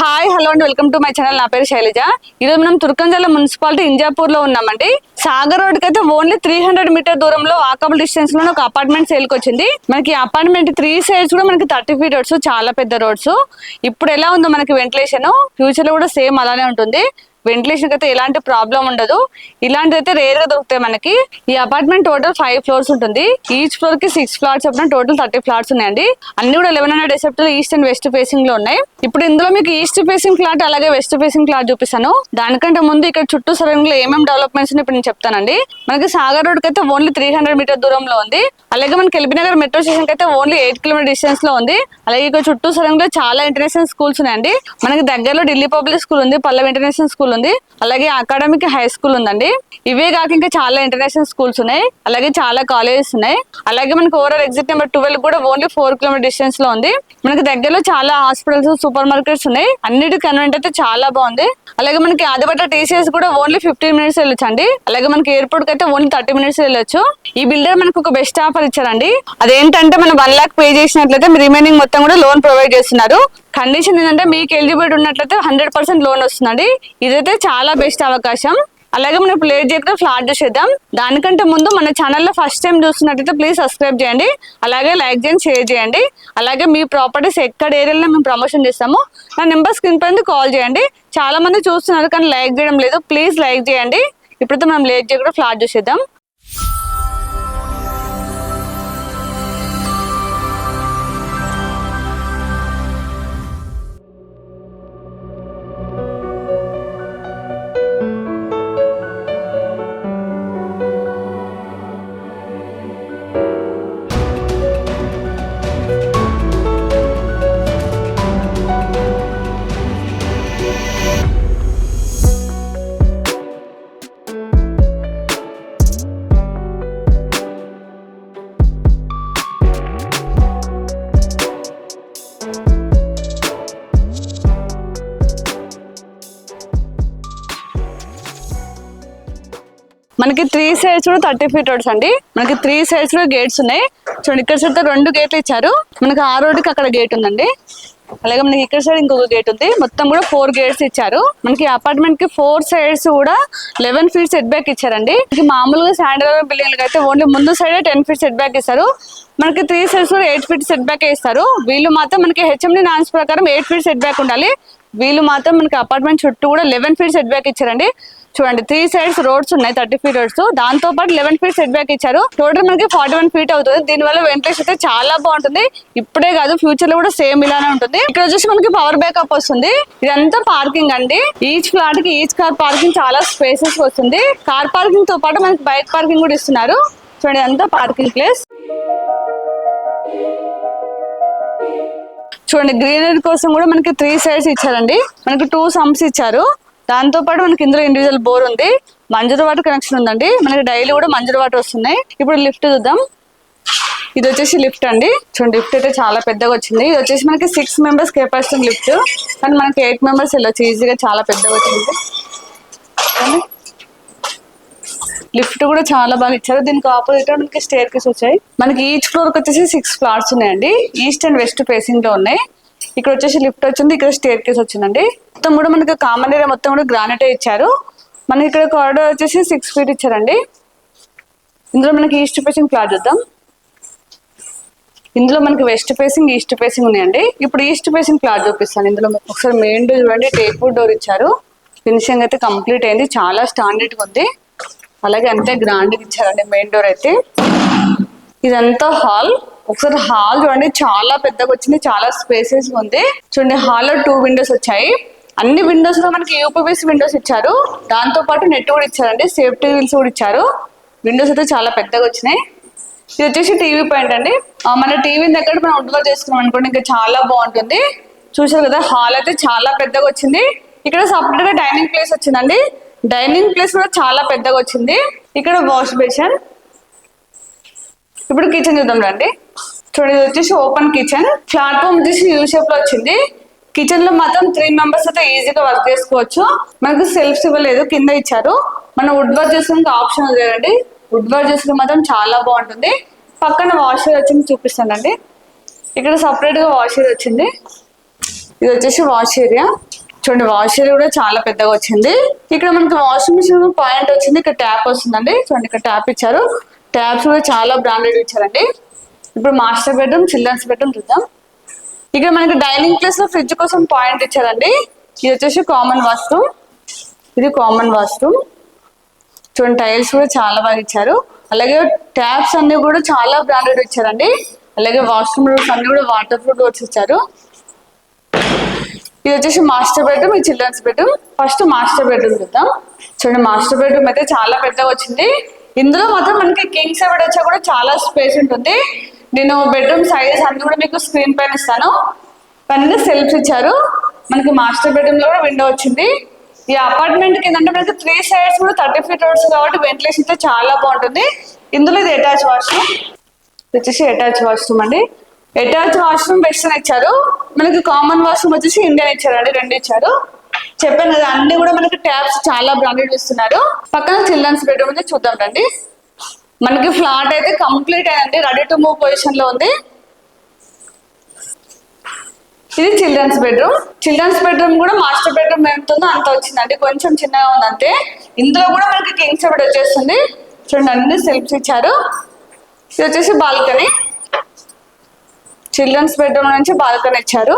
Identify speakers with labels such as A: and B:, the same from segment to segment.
A: Hi hello అండి. Welcome to my channel. నా పేరు శైలజ. ఈరోజు మనం తుర్కంజల మున్సిపాలిటీ ఇంజాపూర్లో ఉన్నామండి. సాగర్ రోడ్ కైతే ఓన్లీ త్రీ హండ్రెడ్ మీటర్ దూరంలో వాకబుల్ డిస్టెన్స్లో ఒక అపార్ట్మెంట్ సేల్కి వచ్చింది. మనకి అపార్ట్మెంట్ త్రీ సైడ్స్ కూడా మనకి థర్టీ ఫీట్ రోడ్స్ చాలా పెద్ద రోడ్స్. ఇప్పుడు ఎలా ఉందో మనకి వెంటిలేషన్ ఫ్యూచర్లో కూడా సేమ్ అలానే ఉంటుంది. వెంటిలేషన్ అయితే ఎలాంటి ప్రాబ్లం ఉండదు. ఇలాంటివి అయితే రేర్గా దొరుకుతాయి మనకి. ఈ అపార్ట్మెంట్ టోటల్ ఫైవ్ ఫ్లోర్స్ ఉంటుంది. ఈచ్ ఫ్లోర్కి సిక్స్ ఫ్లాట్స్ చెప్పిన టోటల్ థర్టీ ఫ్లాట్స్ ఉన్నాయండి. అన్ని కూడా లెవెన్ హండ్రెడ్ ఎసెప్టర్ ఈస్ట్ అండ్ వెస్ట్ ఫేసింగ్లో ఉన్నాయి. ఇప్పుడు ఇందులో మీకు ఈస్ట్ ఫేసింగ్ ఫ్లాట్ అలాగే వెస్ట్ ఫేసింగ్ ఫ్లాట్ చూపిస్తాను. దానికంటే ముందు ఇక్కడ చుట్టూ సరౌండింగ్లో ఏమేమి డెవలప్మెంట్స్ ఇప్పుడు నేను చెప్తానండి. మనకి సాగర్ రోడ్కి అయితే ఓన్లీ త్రీ హండ్రెడ్ మీటర్ దూరంలో ఉంది. అలాగే మనకి ఎల్బీనగర్ మెట్రో స్టేషన్కి అయితే ఓన్లీ ఎయిట్ కిలోమీటర్ డిస్టెన్స్లో ఉంది. అలాగే ఇక్కడ చుట్టూ సరౌండింగ్లో చాలా ఇంటర్నేషనల్ స్కూల్స్ ఉన్నాయండి. మనకి దగ్గరలో ఢిల్లీ పబ్లిక్ స్కూల్ ఉంది పల్లె ఇంటర్నేషనల్ స్కూల్ ఉంది. అలాగే అకాడమిక్ హై స్కూల్ ఉందండి. ఇవే కాక ఇంకా చాలా ఇంటర్నేషనల్ స్కూల్స్ ఉన్నాయి. అలాగే చాలా కాలేజెస్ ఉన్నాయి. అలాగే మనకి ఓవరాల్ ఎగ్జిట్ నెంబర్ ట్వెల్వ్ కూడా ఓన్లీ ఫోర్ కిలోమీటర్ డిస్టెన్స్లో ఉంది. మనకి దగ్గరలో చాలా హాస్పిటల్స్ సూపర్ మార్కెట్స్ ఉన్నాయి. అన్నిటి కన్వెంట్ అయితే చాలా బాగుంది. అలాగే మనకి ఆదిపట్ల టీసీఎస్ కూడా ఓన్లీ ఫిఫ్టీన్ మినిట్స్ వెళ్ళొచ్చు అండి. అలాగే మనకి ఎయిర్పోర్ట్కి అయితే ఓన్లీ థర్టీ మినిట్స్ వెళ్ళొచ్చు. ఈ బిల్డర్ మనకు ఒక బెస్ట్ ఆఫర్ ఇచ్చారండి. అదేంటంటే మనం వన్ లాక్ పే చేసినట్లయితే రిమైనింగ్ మొత్తం కూడా లోన్ ప్రొవైడ్ చేస్తున్నారు. కండిషన్ ఏంటంటే మీకు ఎలిజిబిలిటీ ఉన్నట్లయితే హండ్రెడ్ పర్సెంట్ లోన్ వస్తుందండి. ఇదైతే చాలా బెస్ట్ అవకాశం. అలాగే మనం ఇప్పుడు లేట్ చేయకుండా ఫ్లాట్ చూసేద్దాం. దానికంటే ముందు మన ఛానల్లో ఫస్ట్ టైం చూస్తున్నట్టయితే ప్లీజ్ సబ్స్క్రైబ్ చేయండి. అలాగే లైక్ చేయండి షేర్ చేయండి. అలాగే మీ ప్రాపర్టీస్ ఎక్కడ ఏరియాలో మేము ప్రమోషన్ చేస్తామో నా నెంబర్ స్క్రీన్ పైన కాల్ చేయండి. చాలా మంది చూస్తున్నారు కానీ లైక్ చేయడం లేదు. ప్లీజ్ లైక్ చేయండి. ఇప్పుడైతే మనం లేట్ చేయకుండా ఫ్లాట్ చూసేద్దాం. మనకి త్రీ సైడ్స్ కూడా థర్టీ ఫీట్ రోడ్స్ అండి. మనకి త్రీ సైడ్స్ కూడా గేట్స్ ఉన్నాయి. చూడండి ఇక్కడ సైడ్ రెండు గేట్లు ఇచ్చారు. మనకి ఆ రోడ్డుకి అక్కడ గేట్ ఉందండి. అలాగే మనకి ఇక్కడ సైడ్ ఇంకొక గేట్ ఉంది. మొత్తం కూడా ఫోర్ గేట్స్ ఇచ్చారు. మనకి అపార్ట్మెంట్కి ఫోర్ సైడ్స్ కూడా లెవెన్ ఫీట్ సెట్ బ్యాక్ ఇచ్చారండి మామూలుగా శాండల్ బిల్డింగ్ అయితే ఓన్లీ ముందు side ten feet set back ఇస్తారు. మనకి త్రీ సైడ్స్ కూడా ఎయిట్ ఫీట్ సెట్ బ్యాక్ ఇస్తారు. వీళ్ళు మాత్రం మనకి హెచ్ఎండి నాన్స్ ప్రకారం ఎయిట్ ఫీట్ సెట్ బ్యాక్ ఉండాలి. వీళ్ళు మాత్రం మనకి అపార్ట్మెంట్ చుట్టూ కూడా లెవెన్ ఫీట్ సెట్ బ్యాక్ ఇచ్చారండి. చూడండి త్రీ సైడ్స్ రోడ్స్ ఉన్నాయి థర్టీ ఫీట్ రోడ్స్ దాంతో పాటు లెవెన్ ఫీట్ సెట్ బ్యాక్ ఇచ్చారు. టోటల్ మనకి ఫార్టీ వన్ ఫీట్ అవుతుంది. దీని వల్ల వెంటిలేషన్ అయితే చాలా బాగుంటుంది. ఇప్పుడే కాదు ఫ్యూచర్లో కూడా సేమ్ ఇలానే ఉంటుంది. ఇక్కడ వచ్చేసి మనకి పవర్ బ్యాకప్ వస్తుంది. ఇదంతా పార్కింగ్ అండి. ఈచ్ ఫ్లాట్కి ఈచ్ కార్ పార్కింగ్ చాలా స్పేసెస్ వస్తుంది. కార్ పార్కింగ్తో పాటు మనకి బైక్ పార్కింగ్ కూడా ఇస్తున్నారు. చూడండి అంతా పార్కింగ్ ప్లేస్ చూడండి గ్రీనరీ కోసం కూడా మనకి త్రీ సైడ్స్ ఇచ్చారండి. మనకి టూ సమ్స్ ఇచ్చారు. దాంతో పాటు మనకి ఇందులో ఇండివిజువల్ బోర్ ఉంది. మంజూరు వాటర్ కనెక్షన్ ఉందండి. మనకి డైలీ కూడా మంజూరు వాటర్ వస్తున్నాయి. ఇప్పుడు లిఫ్ట్ చూద్దాం. ఇది వచ్చేసి లిఫ్ట్ అండి. చూడండి లిఫ్ట్ అయితే చాలా పెద్దగా వచ్చింది. ఇది వచ్చేసి మనకి సిక్స్ మెంబర్స్ కెపాసిటీ లిఫ్ట్ కానీ మనకి ఎయిట్ మెంబర్స్ వెళ్ళొచ్చు. ఈజీగా చాలా పెద్దగా వచ్చింది. లిఫ్ట్ కూడా చాలా బాగా ఇచ్చారు. దీనికి ఆపోజిట్ మనకి స్టేర్ కేస్ వచ్చాయి. మనకి ఈచ్ ఫ్లోర్కి వచ్చేసి సిక్స్ ఫ్లాట్స్ ఉన్నాయండి. ఈస్ట్ అండ్ వెస్ట్ ఫేసింగ్లో ఉన్నాయి. ఇక్కడ వచ్చేసి లిఫ్ట్ వచ్చింది ఇక్కడ స్టేర్ కేస్ వచ్చిందండి. మొత్తం కూడా మనకి కామన్ ఏరియా మొత్తం కూడా గ్రానైట్ ఇచ్చారు. మనకి ఇక్కడ కారిడోర్ వచ్చేసి సిక్స్ ఫీట్ ఇచ్చారండి. ఇందులో మనకి ఈస్ట్ ఫేసింగ్ ఫ్లాట్ చూద్దాం. ఇందులో మనకి వెస్ట్ ఫేసింగ్ ఈస్ట్ ఫేసింగ్ ఉన్నాయండి. ఇప్పుడు ఈస్ట్ ఫేసింగ్ ఫ్లాట్ చూపిస్తాను. ఇందులో ఒకసారి మెయిన్ డోర్ చూడండి. టేక్ డోర్ ఇచ్చారు. ఫినిషింగ్ అయితే కంప్లీట్ అయింది. చాలా స్టాండర్డ్గా ఉంది. అలాగే అంతే గ్రాండ్ ఇచ్చారండి మెయిన్ డోర్ అయితే. ఇదంతా హాల్ ఒకసారి హాల్ చూడండి చాలా పెద్దగా వచ్చింది చాలా స్పేసెస్ ఉంది. చూడండి హాల్లో టూ విండోస్ వచ్చాయి. అన్ని విండోస్లో మనకి యూపీఎస్ విండోస్ ఇచ్చారు? దాంతో పాటు నెట్ కూడా ఇచ్చారండి సేఫ్టీ వీల్స్ కూడా ఇచ్చారు. విండోస్ అయితే చాలా పెద్దగా వచ్చినాయి. ఇది వచ్చేసి టీవీ పాయింట్ అండి. మన టీవీ దగ్గర మనం అవుట్డోర్ చేసుకున్నాం అనుకోండి ఇంకా చాలా బాగుంటుంది. చూసారు కదా హాల్ అయితే చాలా పెద్దగా వచ్చింది. ఇక్కడ సపరేట్గా డైనింగ్ ప్లేస్ వచ్చిందండి. డైనింగ్ ప్లేస్ కూడా చాలా పెద్దగా వచ్చింది. ఇక్కడ వాష్ బేసిన్ ఇప్పుడు కిచెన్ చూద్దాం రండి. చూడండి ఇది వచ్చేసి ఓపెన్ కిచెన్. ప్లాట్ఫామ్ వచ్చేసి యూ షేప్లో వచ్చింది. కిచెన్లో మాత్రం త్రీ మెంబర్స్ అయితే ఈజీగా వర్క్ చేసుకోవచ్చు. మనకు సెల్ఫ్స్ ఇవ్వలేదు కింద ఇచ్చారు. మనం వుడ్ వర్క్ చేసుకునే ఆప్షన్ ఉంది కదండి. వుడ్ వర్క్ చేసుకుని మాత్రం చాలా బాగుంటుంది. పక్కన వాషర్ వచ్చింది చూపిస్తానండి. ఇక్కడ సపరేట్గా వాషర్ వచ్చింది. ఇది వచ్చేసి వాష్ ఏరియా చూడండి వాషర్ కూడా చాలా పెద్దగా వచ్చింది. ఇక్కడ మనకి వాషింగ్ మిషన్ పాయింట్ వచ్చింది. ఇక్కడ ట్యాప్ వస్తుందండి. చూడండి ఇక్కడ ట్యాప్ ఇచ్చారు. ట్యాప్స్ కూడా చాలా బ్రాండెడ్ ఇచ్చారండి. ఇప్పుడు మాస్టర్ బెడ్రూమ్ చిల్డ్రన్స్ బెడ్రూమ్ చూద్దాం. ఇక్కడ మనకి డైనింగ్ ప్లేస్లో ఫ్రిడ్జ్ కోసం పాయింట్ ఇచ్చారండి. ఇది వచ్చేసి కామన్ వాష్రూమ్ ఇది కామన్ వాష్రూమ్ చూడండి టైల్స్ కూడా చాలా బాగా ఇచ్చారు. అలాగే ట్యాప్స్ అన్ని కూడా చాలా బ్రాండెడ్ ఇచ్చారండి. అలాగే వాష్రూమ్ డోర్స్ అన్ని కూడా వాటర్ ప్రూఫ్ డోర్స్ ఇచ్చారు ఇది వచ్చేసి మాస్టర్ బెడ్రూమ్ ఈ children's bedroom. First master bedroom చూద్దాం. చూడండి మాస్టర్ బెడ్రూమ్ అయితే చాలా పెద్దగా వచ్చింది. ఇందులో మాత్రం మనకి కింగ్ సైడ్ వచ్చా కూడా చాలా స్పేస్ ఉంటుంది. నేను బెడ్రూమ్ సైజెస్ అన్ని కూడా మీకు స్క్రీన్ పైన ఇస్తాను. పైన సెల్ఫ్స్ ఇచ్చారు. మనకి మాస్టర్ బెడ్రూమ్లో కూడా విండో వచ్చింది. ఈ అపార్ట్మెంట్ కింద అంటే మనకి త్రీ సైడ్స్ కూడా థర్టీ ఫీట్ రోడ్స్ కాబట్టి వెంటిలేషన్ అయితే చాలా బాగుంటుంది. ఇందులో ఇది అటాచ్ వాష్రూమ్ ఇది వచ్చేసి అటాచ్ వాష్రూమ్ అండి. అటాచ్ వాష్రూమ్ వెస్టర్న్ ఇచ్చారు. మనకి కామన్ వాష్రూమ్ వచ్చేసి ఇండియన్ ఇచ్చారండి రెండు ఇచ్చారు. చెప్పాను కదా అన్ని కూడా మనకి ట్యాప్స్ చాలా బ్రాండెడ్ ఇస్తున్నారు. పక్కన చిల్డ్రన్స్ బెడ్రూమ్ అయితే చూద్దాం రండి. మనకి ఫ్లాట్ అయితే కంప్లీట్ అయ్యండి రెడీ టు మూవ్ పొజిషన్లో ఉంది. ఇది చిల్డ్రన్స్ బెడ్రూమ్ చిల్డ్రన్స్ బెడ్రూమ్ కూడా మాస్టర్ బెడ్రూమ్ ఎంత ఉందో అంత వచ్చిందండి. కొంచెం చిన్నగా ఉంది అంతే. ఇందులో కూడా మనకి కింగ్స్ బెడ్ వచ్చేస్తుంది. చూడండి అన్ని సెల్ఫ్స్ ఇచ్చారు. ఇది వచ్చేసి బాల్కనీ చిల్డ్రన్స్ బెడ్రూమ్ నుంచి బాల్కనీ ఇచ్చారు.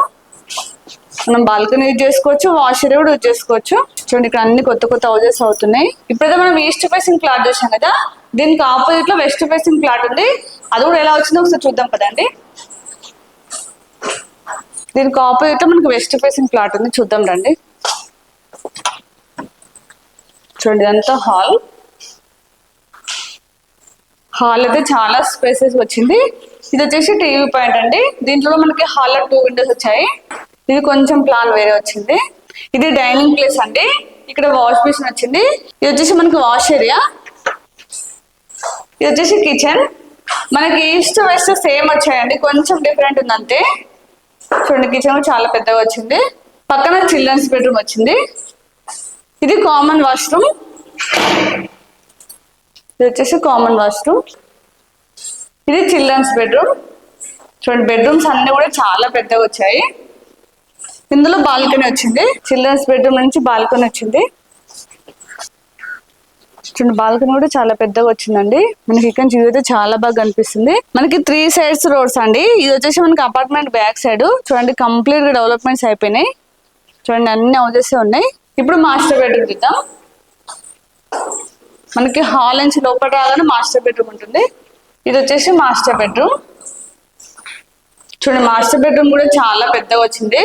A: మనం బాల్కనీ యూజ్ చేసుకోవచ్చు వాషర్ కూడా యూజ్ చేసుకోవచ్చు. చూడండి ఇక్కడ అన్ని కొత్త కొత్త హౌజెస్ అవుతున్నాయి. ఇప్పుడైతే మనం ఈస్ట్ ఫేసింగ్ ప్లాట్ చూసాం కదా దీనికి ఆపోజిట్లో వెస్ట్ ఫేసింగ్ ప్లాట్ ఉంది. అది కూడా ఎలా వచ్చిందో ఒకసారి చూద్దాం కదండి. దీనికి ఆపోజిట్లో మనకి వెస్ట్ ఫేసింగ్ ప్లాట్ ఉంది. చూద్దాం రండి. చూడండి ఇదంతా హాల్. హాల్ అయితే చాలా స్పేసెస్ వచ్చింది. ఇది వచ్చేసి టీవీ పాయింట్ అండి. దీంట్లో మనకి హాల్ టూ విండోస్ వచ్చాయి. ఇది కొంచెం ప్లాన్ వేరే వచ్చింది. ఇది డైనింగ్ ప్లేస్ అండి. ఇక్కడ వాష్ బేసిన్ వచ్చింది. ఇది వచ్చేసి మనకి వాష్ ఏరియా. ఇది వచ్చేసి కిచెన్. మనకి ఈస్ట్ వెస్ట్ సేమ్ వచ్చాయండి. కొంచెం డిఫరెంట్ ఉంది అంతే చూడండి కిచెన్ చాలా పెద్దగా వచ్చింది. పక్కన చిల్డ్రన్స్ బెడ్రూమ్ వచ్చింది. ఇది కామన్ వాష్రూమ్. ఇది వచ్చేసి కామన్ వాష్రూమ్ ఇది చిల్డ్రన్స్ బెడ్రూమ్ చూడండి బెడ్రూమ్స్ అన్ని కూడా చాలా పెద్దగా వచ్చాయి. ఇందులో బాల్కనీ వచ్చింది. చిల్డ్రన్స్ బెడ్రూమ్ నుంచి బాల్కనీ వచ్చింది. చూడండి బాల్కనీ కూడా చాలా పెద్దగా వచ్చిందండి. మనకి ఇక్కడ నుంచి అయితే చాలా బాగా కనిపిస్తుంది. మనకి త్రీ సైడ్స్ రోడ్స్ అండి. ఇది వచ్చేసి మనకి అపార్ట్మెంట్ బ్యాక్ సైడ్ చూడండి కంప్లీట్గా డెవలప్మెంట్స్ అయిపోయినాయి. చూడండి అన్ని హౌజెస్ ఉన్నాయి. ఇప్పుడు మాస్టర్ బెడ్రూమ్ చూద్దాం. మనకి హాల్ నుంచి లోపల రాగానే మాస్టర్ బెడ్రూమ్ ఉంటుంది. ఇది వచ్చేసి మాస్టర్ బెడ్రూమ్. చూడండి మాస్టర్ బెడ్రూమ్ కూడా చాలా పెద్దగా వచ్చింది.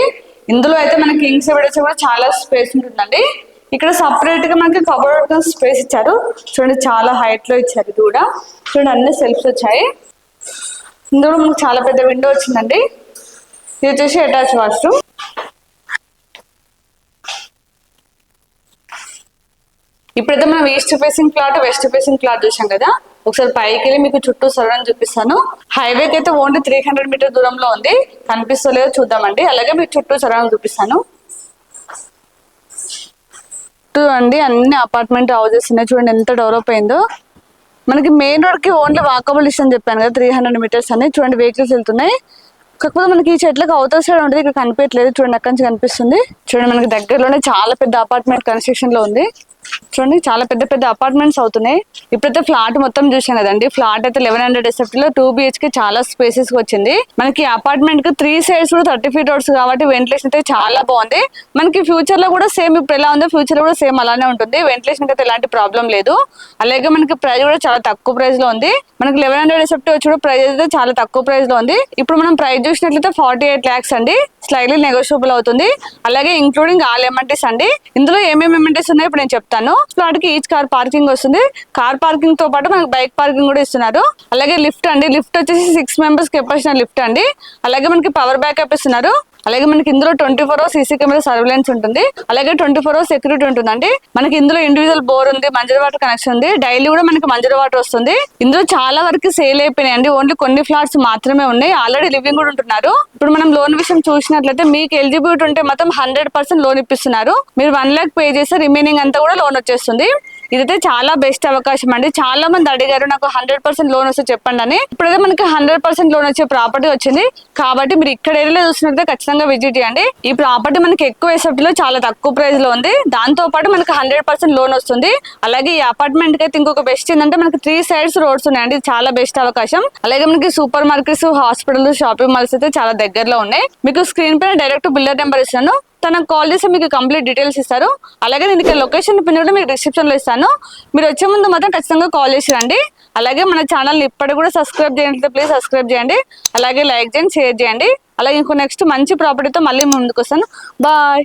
A: ఇందులో అయితే మనకి కింగ్స్ బెడ్ కూడా చాలా స్పేస్ ఉంటుందండి. ఇక్కడ సపరేట్గా మనకి కబోర్డ్ స్పేస్ ఇచ్చారు. చూడండి చాలా హైట్లో ఇచ్చారు ఇది కూడా. చూడండి అన్ని సెల్ఫ్స్ వచ్చాయి. ఇందులో మనకు చాలా పెద్ద విండో వచ్చిందండి. ఇది వచ్చేసి అటాచ్ వాష్రూమ్ ఇప్పుడైతే మనం east facing plot west facing plot చూసాం కదా? ఒకసారి పైకి వెళ్ళి మీకు చుట్టూ సరౌండ్ చూపిస్తాను. హైవేకి అయితే ఓన్లీ త్రీ హండ్రెడ్ మీటర్ దూరంలో ఉంది. కనిపిస్తలేదో చూద్దామండి. అలాగే మీకు చుట్టూ సరౌండ్ చూపిస్తాను. చుట్టూ అండి అన్ని అపార్ట్మెంట్ హౌసెస్ ఉన్నాయి. చూడండి ఎంత డెవలప్ అయిందో. మనకి మెయిన్ రోడ్కి ఓన్లీ వాకబుల్ ఇష్టం చెప్పాను కదా త్రీ హండ్రెడ్ మీటర్స్ అని. చూడండి వెహికల్స్ వెళ్తున్నాయి. కాకపోతే మనకి ఈ చెట్లకు అవతల సైడ్ ఉంటుంది ఇక్కడ కనిపించట్లేదు. చూడండి అక్కడి నుంచి కనిపిస్తుంది. చూడండి మనకి దగ్గరలోనే చాలా పెద్ద అపార్ట్మెంట్ కన్స్ట్రక్షన్లో ఉంది. చూడండి చాలా పెద్ద పెద్ద అపార్ట్మెంట్స్ అవుతున్నాయి. ఇప్పుడైతే ఫ్లాట్ మొత్తం చూసాను కదండి. ఫ్లాట్ అయితే లెవెన్ హండ్రెడ్ ఎస్ఎఫ్టీ లో టూ బిహెచ్కే చాలా స్పేసెస్ వచ్చింది. మనకి అపార్ట్మెంట్కి త్రీ సైడ్స్ కూడా థర్టీ ఫీట్ రోడ్స్ కాబట్టి వెంటిలేషన్ అయితే చాలా బాగుంది. మనకి ఫ్యూచర్లో కూడా సేమ్ ఇప్పుడు ఎలా ఉందో ఫ్యూచర్లో కూడా సేమ్ అలానే ఉంటుంది. వెంటిలేషన్ అయితే ఎలాంటి ప్రాబ్లం లేదు. అలాగే మనకి ప్రైస్ కూడా చాలా తక్కువ ప్రైస్లో ఉంది. మనకి లెవెన్ హండ్రెడ్ ఎస్ఎఫ్టీ వచ్చి కూడా ప్రైస్ అయితే చాలా తక్కువ ప్రైస్లో ఉంది. ఇప్పుడు మనం ప్రైస్ చూసినట్లయితే ఫార్టీ ఎయిట్ ల్యాక్స్ అండి. స్లైడ్లీ నెగోషియబుల్ అవుతుంది. అలాగే ఇంక్లూడింగ్ ఆల్ ఎమ్ఎన్టీస్ అండి. ఇందులో ఏమేమి ఎమ్ఎన్టీస్ ఉన్నాయో ఇప్పుడు నేను చెప్తాను. వాటికి ఈచ్ కార్ పార్కింగ్ వస్తుంది. కార్ పార్కింగ్తో పాటు మనకి బైక్ పార్కింగ్ కూడా ఇస్తున్నారు. అలాగే లిఫ్ట్ అండి. లిఫ్ట్ వచ్చేసి సిక్స్ మెంబర్స్ కెపాసిటీ లిఫ్ట్ అండి. అలాగే మనకి పవర్ బ్యాకప్ ఇస్తున్నారు. అలాగే మనకి ఇందులో twenty four hours CC camera surveillance ఉంటుంది. అలాగే ట్వంటీ ఫోర్ అవర్స్ సెక్యూరిటీ ఉంటుందండి. మనకి ఇందులో ఇండివిజువల్ బోర్ ఉంది మంజర్ వాటర్ కనెక్షన్ ఉంది. డైలీ కూడా మనకి మంజర్ వాటర్ వస్తుంది. ఇందులో చాలా వరకు సేల్ అయిపోయినాయి అండి ఓన్లీ కొన్ని ఫ్లాట్స్ మాత్రమే ఉన్నాయి. ఆల్రెడీ లివింగ్ కూడా ఉంటున్నారు. ఇప్పుడు మనం లోన్ విషయం చూసినట్లయితే మీకు ఎలిజిబిలిటీ ఉంటే మాత్రం హండ్రెడ్ పర్సెంట్ లోన్ ఇప్పిస్తున్నారు. మీరు వన్ లాక్ పే చేస్తే రిమైనింగ్ అంతా కూడా లోన్ వచ్చేస్తుంది. ఇదైతే చాలా బెస్ట్ అవకాశం అండి. చాలా మంది అడిగారు నాకు హండ్రెడ్ పర్సెంట్ లోన్ వస్తే చెప్పండి అని. ఇప్పుడైతే మనకి హండ్రెడ్ పర్సెంట్ లోన్ వచ్చే ప్రాపర్టీ వచ్చింది. కాబట్టి మీరు ఇక్కడ ఏరియాలో చూసినట్లయితే ఖచ్చితంగా విజిట్ చేయండి. ఈ ప్రాపర్టీ మనకి ఎక్కువ వేసేటిలో లో చాలా తక్కువ ప్రైస్లో ఉంది. దాంతో పాటు మనకి హండ్రెడ్ పర్సెంట్ లోన్ వస్తుంది. అలాగే ఈ అపార్ట్మెంట్కి అయితే ఇంకొక బెస్ట్ ఏంటంటే మనకి త్రీ సైడ్స్ రోడ్స్ ఉన్నాయండి. చాలా బెస్ట్ అవకాశం. అలాగే మనకి super markets hospital shopping malls అయితే చాలా దగ్గరలో ఉన్నాయి. మీకు స్క్రీన్ పైన డైరెక్ట్ బిల్లర్ నెంబర్ ఇస్తాను తనకు కాల్ చేస్తే మీకు కంప్లీట్ డీటెయిల్స్ ఇస్తారు. అలాగే నేను ఇక్కడ లొకేషన్ పిన్ కూడా మీకు డిస్క్రిప్షన్లో ఇస్తాను. మీరు వచ్చే ముందు మాత్రం ఖచ్చితంగా కాల్ చేసి రండి. అలాగే మన ఛానల్ ఇప్పటికి కూడా సబ్స్క్రైబ్ చేయండి. ప్లీజ్ సబ్స్క్రైబ్ చేయండి. అలాగే లైక్ చేయండి షేర్ చేయండి. అలాగే ఇంకో నెక్స్ట్ మంచి ప్రాపర్టీతో మళ్ళీ ముందుకు వస్తాను బాయ్